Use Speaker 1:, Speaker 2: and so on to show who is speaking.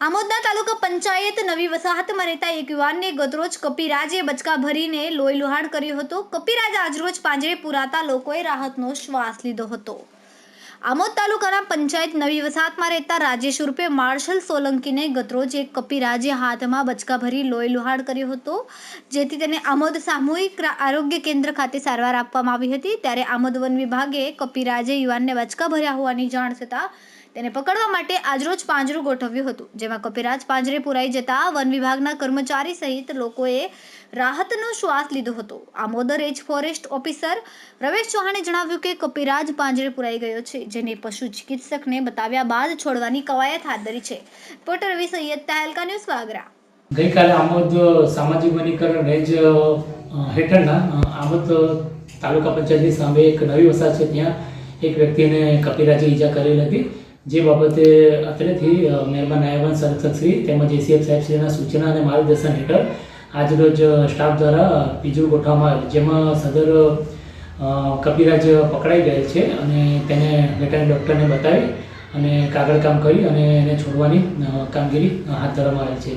Speaker 1: આમોદના તાલુકા પંચાયત નવી વસાહતમાં રહેતા એક યુવાનને ગતરોજ કપિરાજે બચકા ભરીને લોહી લુહાણ કર્યો હતો. કપિરાજ આજરોજ પાંજરે પુરાતા લોકોએ રાહતનો શ્વાસ લીધો હતો. આમોદ તાલુકાના પંચાયત નવી વસાહતમાં રહેતા રાજેશ ઉર્ફે માર્શલ સોલંકીને ગતરોજ એક કપિરાજે હાથમાં બચકા ભરી લોહી લુહાડ કર્યો હતો. જેથી તેને આમોદ સામૂહિક આરોગ્ય કેન્દ્ર ખાતે સારવાર આપવામાં આવી હતી. ત્યારે આમોદ વન વિભાગે કપિરાજે યુવાનને બચકા ભર્યા હોવાની જાણ થતાં તેને પકડવા માટે આજરોજ પાંજરું ગોઠવ્યું હતું. જેમાં કપિરાજ પાંજરે પુરાઈ જતા વન વિભાગના કર્મચારી સહિત લોકોએ રાહતનો શ્વાસ લીધો હતો. આમોદર એજ ફોરેસ્ટ ઓફિસર રમેશ ચૌહાણે જણાવ્યું કે કપિરાજ પાંજરે પુરાઈ ગયો છે. જેને પશુ ચિકિત્સકને બતાવ્યા બાદ છોડવાની કવાયત હાથ ધરી છે. Reporter Ravi Saiyed Tehelka news Vagra.
Speaker 2: ગઈકાલે આમોદ સામાજિક વનીકરણ રેન્જ હેઠળના આમોદ તાલુકા પંચાયતની સામે એક નવી વસાહત છે. ત્યાં એક વ્યક્તિને કપિરાજે ઈજા કરેલ હતી. જે બાબતે અત્રેથી અ, મહેરબાન નાયબન સંરક્ષકશ્રી તેમજ એસીએફ સાહેબશ્રીના સૂચના અને માર્ગદર્શન હેઠળ આજરોજ સ્ટાફ દ્વારા પીજું ગોઠવવામાં આવેલ જેમાં સદર કપિરાજ પકડાઈ ગયેલ છે અને તેને વેટરનરી ડૉક્ટરને બતાવી અને કાગળ કામ કરી અને એને છોડવાની કામગીરી હાથ ધરવામાં આવેલ છે.